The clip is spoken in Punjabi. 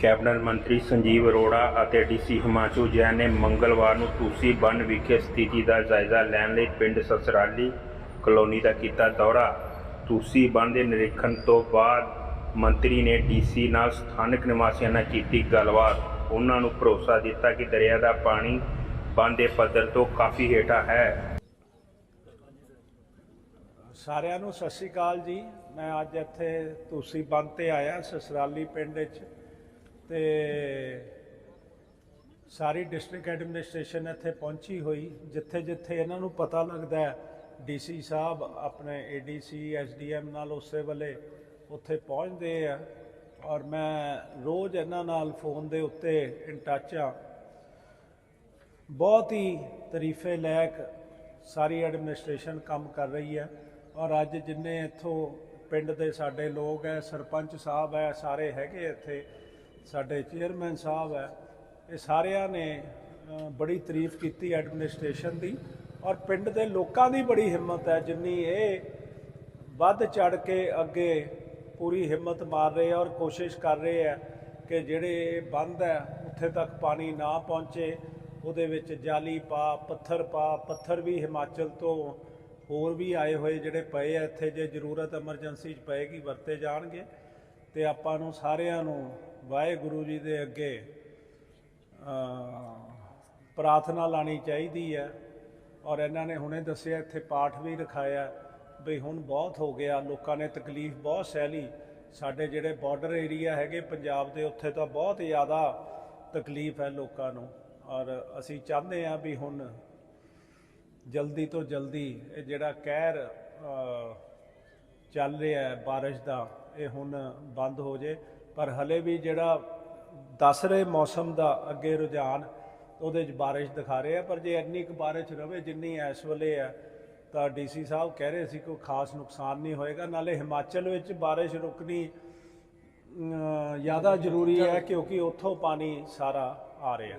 ਕੈਬਨਿਟ ਮੰਤਰੀ ਸੰਜੀਵ ਅਰੋੜਾ ਅਤੇ ਡੀਸੀ ਹਿਮਾਚੂ ਜੈਨ ਨੇ ਮੰਗਲਵਾਰ ਨੂੰ ਤੁਸੀਂ ਬੰਨ ਵਿਖੇ ਸਥਿਤੀ ਦਾ ਜਾਇਜ਼ਾ ਲੈਣ ਲਈ ਪਿੰਡ ਸਸਰਾਲੀ ਕਲੋਨੀ ਦਾ ਕੀਤਾ ਦੌਰਾ। ਤੁਸੀਂ ਬੰਨ ਦੇ ਨਿਰੀਖਣ ਤੋਂ ਬਾਅਦ ਮੰਤਰੀ ਨੇ ਡੀਸੀ ਨਾਲ ਸਥਾਨਕ ਨਿਵਾਸੀਆਂ ਨਾਲ ਕੀਤੀ ਗੱਲਬਾਤ। ਉਹਨਾਂ ਨੂੰ ਭਰੋਸਾ ਦਿੱਤਾ ਕਿ ਦਰਿਆ ਦਾ ਪਾਣੀ ਬੰਨ ਦੇ ਪੱਧਰ ਤੋਂ ਕਾਫੀ ਹੇਠਾਂ ਹੈ। ਸਾਰਿਆਂ ਨੂੰ ਸਤਿ ਸ਼੍ਰੀ ਅਕਾਲ ਜੀ। ਮੈਂ ਅੱਜ ਇੱਥੇ ਤੁਸੀਂ ਬੰਨ ਤੇ ਆਇਆ, ਸਸਰਾਲੀ ਪਿੰਡ ਵਿੱਚ। ਤੇ ਸਾਰੀ ਡਿਸਟ੍ਰਿਕਟ ਐਡਮਿਨਿਸਟ੍ਰੇਸ਼ਨ ਇੱਥੇ ਪਹੁੰਚੀ ਹੋਈ, ਜਿੱਥੇ ਜਿੱਥੇ ਇਹਨਾਂ ਨੂੰ ਪਤਾ ਲੱਗਦਾ ਹੈ ਡੀਸੀ ਸਾਹਿਬ ਆਪਣੇ ਏਡੀਸੀ ਐਸਡੀਐਮ ਨਾਲ ਉਸੇ ਵੇਲੇ ਉੱਥੇ ਪਹੁੰਚਦੇ ਆ। ਔਰ ਮੈਂ ਰੋਜ਼ ਇਹਨਾਂ ਨਾਲ ਫੋਨ ਦੇ ਉੱਤੇ ਇਨ ਟੱਚ ਆ ਬਹੁਤ ਹੀ ਤਾਰੀਫੇ ਲਾਇਕ ਸਾਰੀ ਐਡਮਿਨਿਸਟ੍ਰੇਸ਼ਨ ਕੰਮ ਕਰ ਰਹੀ ਹੈ। ਔਰ ਅੱਜ ਜਿੰਨੇ ਇੱਥੋਂ ਪਿੰਡ ਦੇ ਸਾਡੇ ਲੋਕ ਹੈ, ਸਰਪੰਚ ਸਾਹਿਬ ਹੈ, ਸਾਰੇ ਹੈਗੇ ਇੱਥੇ। ਸਾਡੇ ਚੇਅਰਮੈਨ ਸਾਹਿਬ ਹੈ, ਇਹ ਸਾਰਿਆਂ ਨੇ ਬੜੀ ਤਾਰੀਫ ਕੀਤੀ ਐਡਮਿਨਿਸਟ੍ਰੇਸ਼ਨ ਦੀ ਔਰ ਪਿੰਡ ਦੇ ਲੋਕਾਂ ਦੀ ਬੜੀ ਹਿੰਮਤ ਹੈ ਜਿੰਨੀ ਇਹ ਵੱਧ ਚੜ ਕੇ ਅੱਗੇ ਪੂਰੀ ਹਿੰਮਤ ਮਾਰ ਰਹੇ ਆ ਔਰ ਕੋਸ਼ਿਸ਼ ਕਰ ਰਹੇ ਆ ਕਿ ਜਿਹੜੇ ਬੰਦ ਹੈ, ਉੱਥੇ ਤੱਕ ਪਾਣੀ ਨਾ ਪਹੁੰਚੇ, ਉਹਦੇ ਵਿੱਚ ਜਾਲੀ ਪਾ, ਪੱਥਰ ਪਾ, ਪੱਥਰ ਵੀ ਹਿਮਾਚਲ ਤੋਂ ਹੋਰ ਵੀ ਆਏ ਹੋਏ ਜਿਹੜੇ ਪਏ ਆ, ਇੱਥੇ ਜੇ ਜ਼ਰੂਰਤ ਐਮਰਜੈਂਸੀ 'ਚ ਪਏਗੀ ਵਰਤੇ ਜਾਣਗੇ ਤੇ ਆਪਾਂ ਨੂੰ ਸਾਰਿਆਂ ਨੂੰ ਵਾਹਿਗੁਰੂ ਜੀ ਦੇ ਅੱਗੇ ਪ੍ਰਾਰਥਨਾ ਲਾਣੀ ਚਾਹੀਦੀ ਹੈ। ਔਰ ਇਹਨਾਂ ਨੇ ਹੁਣੇ ਦੱਸਿਆ, ਇੱਥੇ ਪਾਠ ਵੀ ਰਖਾਇਆ ਵੀ ਹੁਣ ਬਹੁਤ ਹੋ ਗਿਆ। ਲੋਕਾਂ ਨੇ ਤਕਲੀਫ ਬਹੁਤ ਸਹਿ ਲਈ ਸਾਡੇ ਜਿਹੜੇ ਬਾਰਡਰ ਏਰੀਆ ਹੈਗੇ ਪੰਜਾਬ ਦੇ, ਉੱਥੇ ਤਾਂ ਬਹੁਤ ਜ਼ਿਆਦਾ ਤਕਲੀਫ ਹੈ ਲੋਕਾਂ ਨੂੰ। ਔਰ ਅਸੀਂ ਚਾਹੁੰਦੇ ਹਾਂ ਵੀ ਹੁਣ ਜਲਦੀ ਤੋਂ ਜਲਦੀ ਇਹ ਜਿਹੜਾ ਕਹਿਰ ਚੱਲ ਰਿਹਾ ਹੈ ਬਾਰਿਸ਼ ਦਾ, ਇਹ ਹੁਣ ਬੰਦ ਹੋ ਜੇ। ਪਰ ਹਲੇ ਵੀ ਜਿਹੜਾ ਦੱਸ ਰਹੇ ਮੌਸਮ ਦਾ ਅੱਗੇ ਰੁਝਾਨ, ਉਹਦੇ 'ਚ ਬਾਰਿਸ਼ ਦਿਖਾ ਰਹੇ ਆ, ਪਰ ਜੇ ਇੰਨੀ ਕੁ ਬਾਰਿਸ਼ ਰਵੇ ਜਿੰਨੀ ਇਸ ਵੇਲੇ ਹੈ ਤਾਂ ਡੀਸੀ ਸਾਹਿਬ ਕਹਿ ਰਹੇ ਸੀ ਕੋਈ ਖਾਸ ਨੁਕਸਾਨ ਨਹੀਂ ਹੋਏਗਾ। ਨਾਲੇ ਹਿਮਾਚਲ ਵਿੱਚ ਬਾਰਿਸ਼ ਰੁਕਣੀ ਜ਼ਿਆਦਾ ਜ਼ਰੂਰੀ ਹੈ ਕਿਉਂਕਿ ਉੱਥੋਂ ਪਾਣੀ ਸਾਰਾ ਆ ਰਿਹਾ।